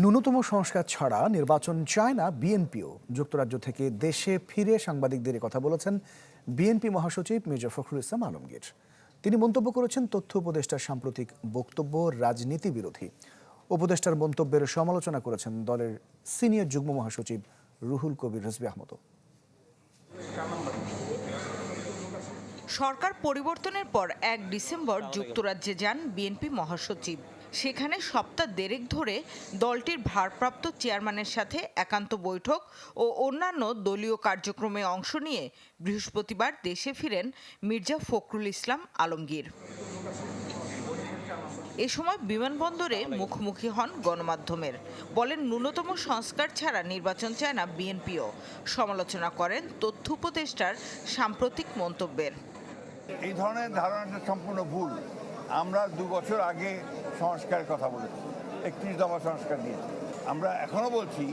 ন্যূনতম সংস্কার ছাড়া নির্বাচন চায় না বিএনপিও। যুক্তরাজ্য থেকে দেশে ফিরে সাংবাদিকদের কথা বলেছেন বিএনপি মহাসচিব মির্জা ফখরুল ইসলাম আলমগীর। তিনি মন্তব্য করেছেন, তথ্য উপদেষ্টার সাম্প্রতিক বক্তব্য রাজনীতি বিরোধী। উপদেষ্টার মন্তব্যের সমালোচনা করেছেন দলের সিনিয়র যুগ্ম মহাসচিব রুহুল কবির রিজভী আহমদ। সরকার পরিবর্তনের পর এক ডিসেম্বর যুক্তরাজ্যে যান বিএনপি মহাসচিব। সেখানে সপ্তাহ দেড়েক ধরে দলটির ভারপ্রাপ্ত চেয়ারম্যানের সাথে একান্ত বৈঠক ও অন্যান্য দলীয় কার্যক্রমে অংশ নিয়ে বৃহস্পতিবার দেশে ফিরেন মির্জা ফখরুল ইসলাম আলমগীর। এ সময় বিমানবন্দরে মুখোমুখি হন গণমাধ্যমের। বলেন, ন্যূনতম সংস্কার ছাড়া নির্বাচন চায় না বিএনপিও। সমালোচনা করেন তথ্য উপদেষ্টার সাম্প্রতিক মন্তব্যের। এই ধরনের ধারণাটা সম্পূর্ণ ভুল। আমরা দু বছর আগে সংস্কারের কথা বলেছি একত্রিশ দফা সংস্কার নিয়েছি। আমরা এখনও বলছি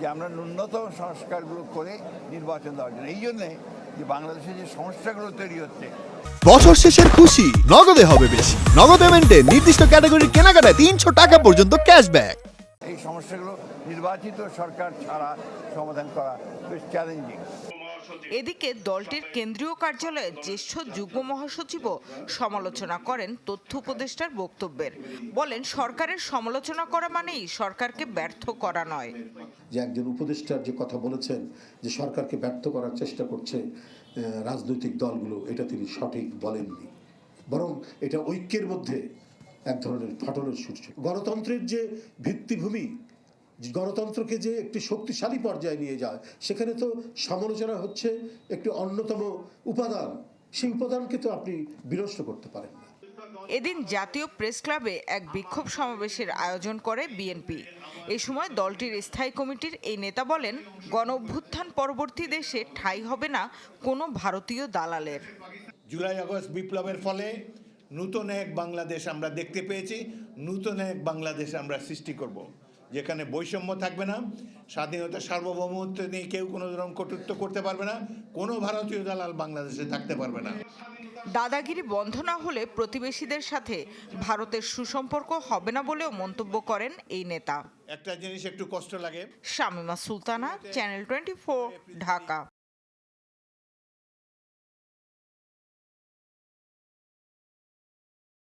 যে আমরা ন্যূনতম সংস্কারগুলো করে নির্বাচন দেওয়ার জন্য। এই জন্যে যে বাংলাদেশে যে সমস্যাগুলো তৈরি হচ্ছে। বছর শেষের খুশি নগদে হবে বেশি। নগদ পেমেন্টে নির্দিষ্ট ক্যাটাগরির কেনাকাটায় তিনশো টাকা পর্যন্ত ক্যাশব্যাক। এই সমস্যাগুলো নির্বাচিত সরকার ছাড়া সমাধান করা বেশ চ্যালেঞ্জিং এদিকে দলটির কেন্দ্রীয় কার্যালয়ে জ্যেষ্ঠ যুগ্ম মহাসচিবও সমালোচনা করেন তথ্য উপদেষ্টার বক্তব্যের। বলেন সরকারের সমালোচনা করা মানেই সরকারকে ব্যর্থ করা নয়। যে একজন উপদেষ্টার যে কথা বলেছেন যে সরকারকে ব্যর্থ করার চেষ্টা করছে রাজনৈতিক দলগুলো এটা তিনি সঠিক বলেননি। বরং এটা ঐক্যের মধ্যে এক ধরনের ফাটলের সূর্য গণতন্ত্রের যে ভিত্তিভূমি গণতন্ত্রকে যে একটি শক্তিশালী পর্যায়ে নিয়ে যায় সেখানে তো সমালোচনা হচ্ছে একটি অন্যতম উপাদান। সেই উপাদানকে তো আপনি বিনষ্ট করতে পারেন না। এদিন জাতীয় প্রেস ক্লাবে এক বিক্ষোভ সমাবেশের আয়োজন করে বিএনপি। এ সময় দলটির স্থায়ী কমিটির এই নেতা বলেন গণ অভ্যুত্থান পরবর্তী দেশে ঠাঁই হবে না কোনো ভারতীয় দালালের। জুলাই আগস্ট বিপ্লবের ফলে নূতন এক বাংলাদেশ আমরা দেখতে পেয়েছি নূতন এক বাংলাদেশ আমরা সৃষ্টি করব। যেখানে বৈষম্য থাকবে না স্বাধীনতা সার্বভৌমত্ব নিয়ে কেউ কোনো ধরনের কটুত্ব করতে পারবে না কোনো ভারতীয় দালাল বাংলাদেশে থাকতে পারবে না। দাদাগিরি বন্ধ না হলে প্রতিবেশীদের সাথে ভারতের সুসম্পর্ক হবে না বলেও মন্তব্য করেন এই নেতা। একটা জিনিস একটু কষ্ট লাগে। Shamima Sultana channel twenty Dhaka.